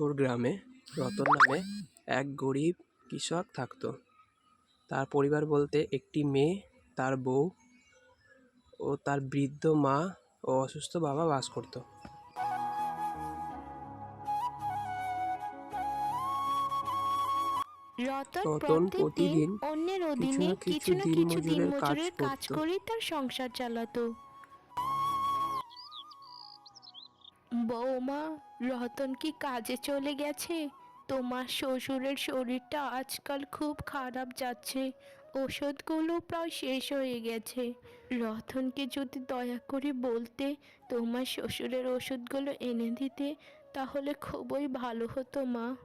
দিনাজপুর গ্রামে রতন নামে এক গরিব কৃষক থাকতো। তার পরিবার বলতে একটি মেয়ে তার বউ ও তার বৃদ্ধ মা ও অসুস্থ বাবা বাস করত। রতন প্রতিদিন অন্যের কিছু অধীনে না কিছু না কিছু দিনমজুরের কাজ। করেই তার সংসার চালাতো। বৌমা, রতন কি কাজে চলে গেছে? তোমার শ্বশুরের শরীরটা আজকাল খুব খারাপ যাচ্ছে। ওষুধগুলো প্রায় শেষ হয়ে গেছে। রতনকে যদি দয়া করে বলতে তোমার শ্বশুরের ওষুধগুলো এনে দিতে, তাহলে খুবই ভালো হতো, মা।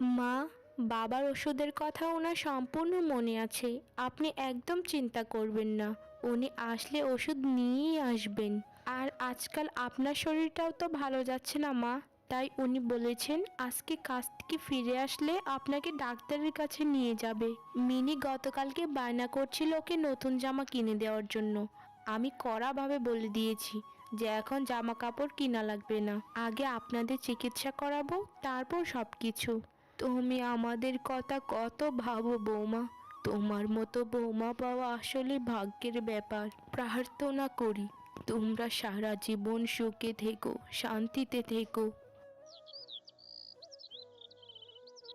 মা, বাবার ওষুধের কথা ওনার সম্পূর্ণ মনে আছে। আপনি একদম চিন্তা করবেন না। উনি আসলে ওষুধ নিয়েই আসবেন। আর আজকাল আপনার শরীরটাও তো ভালো যাচ্ছে না, মা। তাই উনি বলেছেন, আজকে কাজ থেকে ফিরে আসলে আপনাকে ডাক্তারের কাছে নিয়ে যাবে। মিনি গতকালকে বায়না করছিল ওকে নতুন জামা কিনে দেওয়ার জন্য। আমি কড়াভাবে বলে দিয়েছি যে এখন জামা কাপড় কিনা লাগবে না। আগে আপনাদের চিকিৎসা করাবো, তারপর সব কিছু তুমি আমাদের কথা কত ভাবো বৌমা। তোমার মতো বৌমা পাওয়া আসলে ভাগ্যের ব্যাপার। প্রার্থনা করি। তোমরা সারা জীবন সুখে থেকো, শান্তিতে থেকো।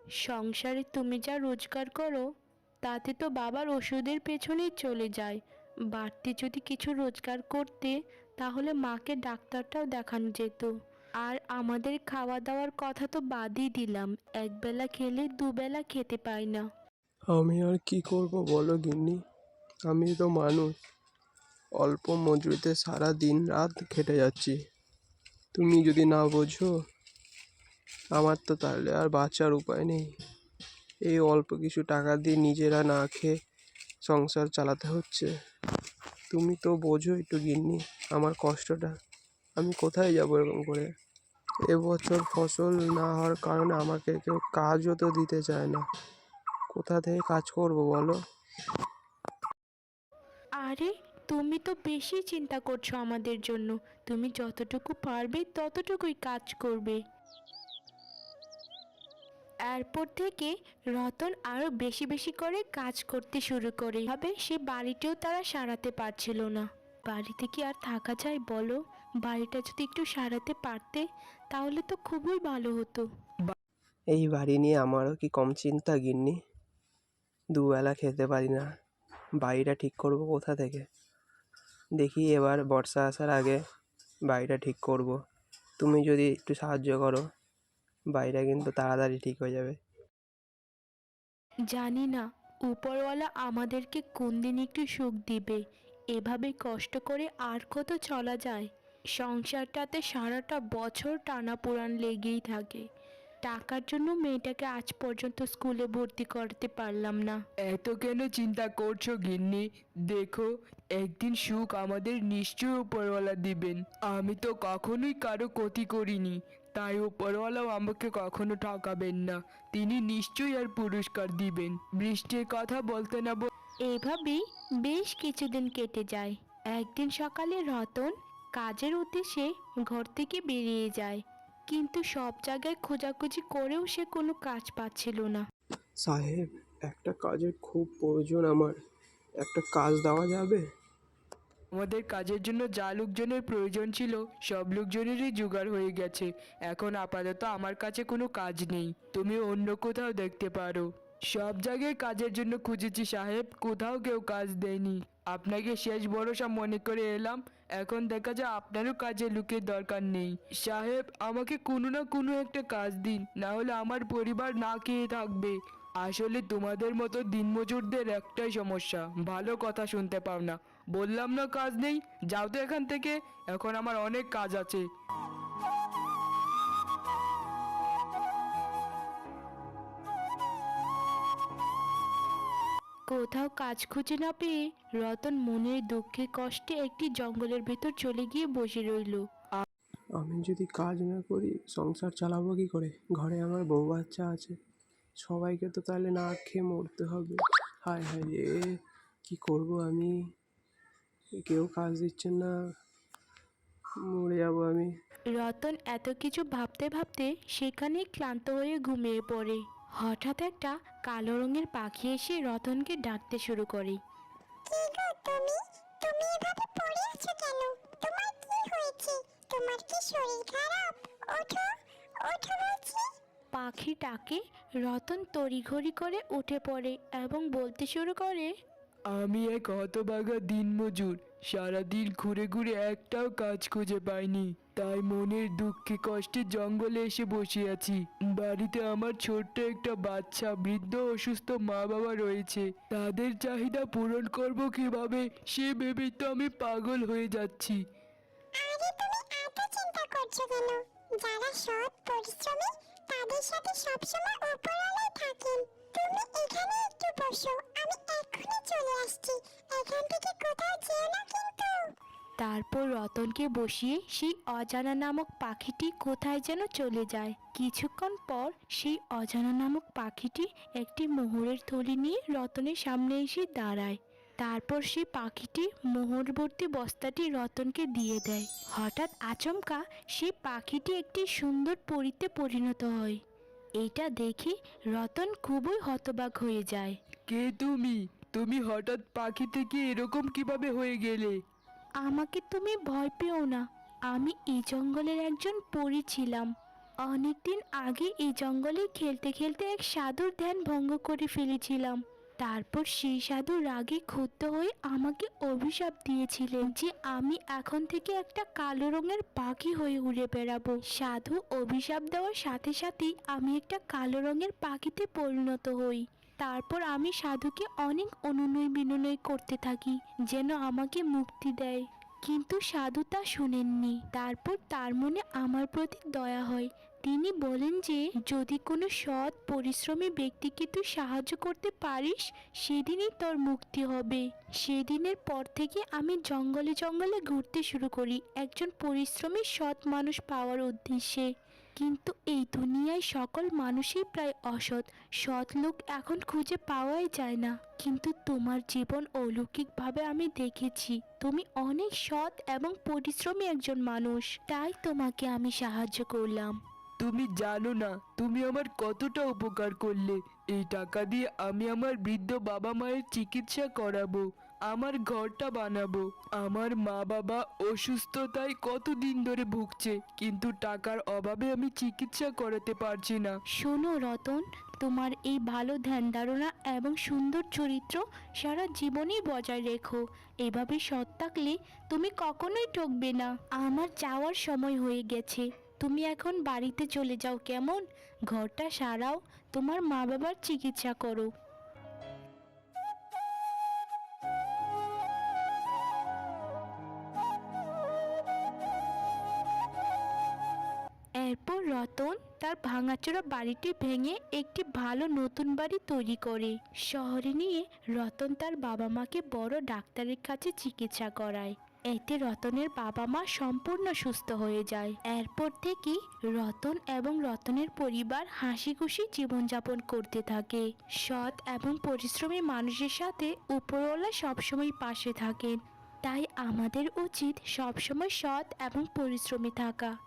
সংসারে তুমি যা রোজগার করো, তাতে তো বাবার ওষুধের পেছনেই চলে যায়। বাড়তি যদি কিছু রোজগার করতে, তাহলে মাকে ডাক্তারটাও দেখানো যেত। আর আমাদের খাওয়া দাওয়ার কথা তো বাদই দিলাম, একবেলা খেলে দুবেলা খেতে পাই না। আমি আর কি করব বলো গিন্নি? আমি তো মানুষ। অল্প মজুরিতে সারা দিন রাত খেটে যাচ্ছি। তুমি যদি না বোঝো, আমার তো তাহলে আর বাঁচার উপায় নেই। এই অল্প কিছু টাকা দিয়ে নিজেরা না খেয়ে সংসার চালাতে হচ্ছে। তুমি তো বোঝো একটু গিন্নি, আমার কষ্টটা। আমি কোথায় যাব এরকম করে? এবছর ফসল না হওয়ার কারণে আমাকে কেউ কাজও তো দিতে চায় না। কোথা থেকে কাজ করব বলো? আরে তুমি তো বেশি চিন্তা করছ আমাদের জন্য। তুমি যতটুকু পারবে, ততটুকুই কাজ করবে। এরপর থেকে রতন আরও বেশি বেশি করে কাজ করতে শুরু করে। ভাবে সে বাড়িতেও তারা সারাতে পারছিল না। বাড়িতে কি আর থাকা যায় বলো? বাড়িটা যদি একটু সারাতে পারতে, তাহলে তো খুবই ভালো হতো। এই বাড়ি নিয়ে আমারও কি কম চিন্তা, গিন্নি? দুবেলা খেতে পারি না। বাড়িটা ঠিক করব কোথা থেকে? দেখি এবার বর্ষা আসার আগে বাড়িটা ঠিক করব। তুমি যদি একটু সাহায্য করো, বাড়িটা কিন্তু তাড়াতাড়ি ঠিক হয়ে যাবে। জানি না, উপরওয়ালা আমাদেরকে কোন দিন একটু সুখ দিবে। এভাবে কষ্ট করে আর কত চলা যায়? সংসারটাতে সারাটা বছর টানা পোড়ান লেগেই থাকে। টাকার জন্য মেয়েটাকে আজ পর্যন্ত স্কুলে ভর্তি করতে পারলাম না। এত কেন চিন্তা করছ গিন্নি? দেখো একদিন সুখ আমাদের নিশ্চয়ই উপরওয়ালা দিবেন। আমি তো কখনোই কারও ক্ষতি করিনি তাই উপরওয়ালাও আমাকে কখনো ঠকাবেন না। তিনি নিশ্চয়ই আর পুরস্কার দিবেন। বৃষ্টির কথা বলতে না বল- এভাবেই বেশ কিছুদিন কেটে যায়। একদিন সকালে রতন কাজের উদ্দেশ্যে ঘর থেকে বেরিয়ে যায়। কিন্তু সব জায়গায় খোঁজাখুঁজি করেও সে কোনো কাজ পাচ্ছিল না। সাহেব একটা কাজের খুব প্রয়োজন আমার। একটা কাজ দেওয়া যাবে? আমাদের কাজের জন্য যা লোকজনের প্রয়োজন ছিল সব লোকজনেরই জোগাড় হয়ে গেছে। এখন আপাতত আমার কাছে কোনো কাজ নেই। তুমি অন্য কোথাও দেখতে পারো। সব জায়গায় কাজের জন্য খুঁজেছি সাহেব কোথাও কেউ কাজ দেয়নি। আপনাকে শেষ ভরসা মনে করে এলাম। এখন দেখা যায় আপনারও কাজে লুকের দরকার নেই। সাহেব, আমাকে কোনো না কোনো একটা কাজ দিন, না হলে আমার পরিবার না খেয়ে থাকবে। আসলে তোমাদের মতো দিনমজুরদের একটাই সমস্যা, ভালো কথা শুনতে পাও না। বললাম না কাজ নেই, যাও তো এখান থেকে, এখন আমার অনেক কাজ আছে। কোথাও কাজ খুঁজে না পেয়ে রতন মনের দুঃখে কষ্টে একটি জঙ্গলের ভেতর চলে গিয়ে বসে রইল। আমি যদি কাজ না করি সংসার চালাবো কি করে? ঘরে আমার বউ বাচ্চা আছে। সবাইকে তো তাহলে না খেয়ে মরতে হবে। হায় হায় রে কী করব আমি? কেউ কাজ দিচ্ছেন না মরে যাব আমি। রতন এত কিছু ভাবতে ভাবতে সেখানেই ক্লান্ত হয়ে ঘুমিয়ে পড়ে। হঠাৎ একটা কালো রঙের পাখি এসে রতনকে ডাকতে শুরু করে। কি গো তুমি? তুমি এভাবে পড়ে আছো কেন? তোমার কি হয়েছে? তোমার কি শরীর খারাপ? ওঠো ওঠো বলছি। পাখিটাকে রতন তড়িঘড়ি করে উঠে পড়ে এবং বলতে শুরু করে আমি এক হতবাগা দিনমজুর। সারাদিন ঘুরে ঘুরে একটাও কাজ খুঁজে পাইনি। তাই মনের দুঃখে কষ্টে জঙ্গলে এসে বসে আছি। বাড়িতে আমার ছোট্ট একটা বাচ্চা, বৃদ্ধ অসুস্থ মা বাবা রয়েছে। তাদের চাহিদা পূরণ করব কীভাবে, সে ভেবে তো আমি পাগল হয়ে যাচ্ছি। যারা সৎ পরিশ্রমী, তাদের সাথে সবসময় উপরওয়ালাই থাকেন। তুমি এখানে একটু বসো, আমি এক্ষুনি চলে আসছি। এখান থেকে কোথাও যেও না কিন্তু। তারপর রতনকে বসিয়ে সেই অজানা নামক পাখিটি কোথায় যেন চলে যায়। কিছুক্ষণ পর সেই অজানা নামক পাখিটি একটি মোহরের থলি নিয়ে রতনের সামনে এসে দাঁড়ায়। তারপর সেই পাখিটি মোহরবর্তী বস্তাটি রতনকে দিয়ে দেয়। হঠাৎ আচমকা সেই পাখিটি একটি সুন্দর পরিতে পরিণত হয়। এটা দেখে রতন খুবই হতবাক হয়ে যায়। কে তুমি? তুমি হঠাৎ পাখি থেকে এরকম কীভাবে হয়ে গেলে? আমাকে তুমি ভয় পেও না। আমি এই জঙ্গলের একজন পরী ছিলাম। অনেকদিন আগে এই জঙ্গলে খেলতে খেলতে এক সাধুর ধ্যান ভঙ্গ করে ফেলেছিলাম। তারপর সেই সাধু রাগে ক্ষুব্ধ হয়ে আমাকে অভিশাপ দিয়েছিলেন যে আমি এখন থেকে একটা কালো রঙের পাখি হয়ে উড়ে বেড়াবো। সাধু অভিশাপ দেওয়ার সাথে সাথেই আমি একটা কালো রঙের পাখিতে পরিণত হই। তারপর আমি সাধুকে অনেক অনুনয় বিনয় করতে থাকি, যেন আমাকে মুক্তি দেয়। কিন্তু সাধু তা শুনেননি। তারপর তার মনে আমার প্রতি দয়া হয় তিনি বলেন যে, যদি কোনো সৎ, পরিশ্রমী ব্যক্তিকে তুই সাহায্য করতে পারিস, সেদিনই তোর মুক্তি হবে। সেদিনের পর থেকে আমি জঙ্গলে জঙ্গলে ঘুরতে শুরু করি, একজন পরিশ্রমী সৎ মানুষ পাওয়ার উদ্দেশ্যে। কিন্তু এই দুনিয়ায় সকল মানুষই প্রায় অসৎ। সৎ লোক এখন খুঁজে পাওয়াই যায় না। কিন্তু তোমার জীবন অলৌকিকভাবে আমি দেখেছি। তুমি অনেক সৎ এবং পরিশ্রমী একজন মানুষ। তাই তোমাকে আমি সাহায্য করলাম। তুমি জানো না, তুমি আমার কতটা উপকার করলে। এই টাকা দিয়ে আমি আমার বৃদ্ধ বাবা মায়ের চিকিৎসা করাবো, আমার ঘরটা বানাবো। আমার মা বাবা অসুস্থতায় কতদিন ধরে ভুগছে, কিন্তু টাকার অভাবে আমি চিকিৎসা করাতে পারছি না। শোনো রতন, তোমার এই ভালো ধ্যান ধারণা এবং সুন্দর চরিত্র সারা জীবনই বজায় রেখো। এভাবে সৎ থাকলে তুমি কখনোই ঠকবে না। আমার যাওয়ার সময় হয়ে গেছে। তুমি এখন বাড়িতে চলে যাও কেমন? ঘরটা সারাও, তোমার মা বাবার চিকিৎসা করো। এরপর রতন তার ভাঙাচোরা বাড়িটি ভেঙে একটি ভালো নতুন বাড়ি তৈরি করে। শহরে নিয়ে রতন তার বাবা মাকে বড় ডাক্তারের কাছে চিকিৎসা করায়। এতে রতনের বাবা মা সম্পূর্ণ সুস্থ হয়ে যায়। এরপর থেকেই রতন এবং রতনের পরিবার হাসি খুশি জীবনযাপন করতে থাকে। সৎ এবং পরিশ্রমী মানুষের সাথে উপরওয়ালা সবসময় পাশে থাকেন। তাই আমাদের উচিত সবসময় সৎ এবং পরিশ্রমী থাকা।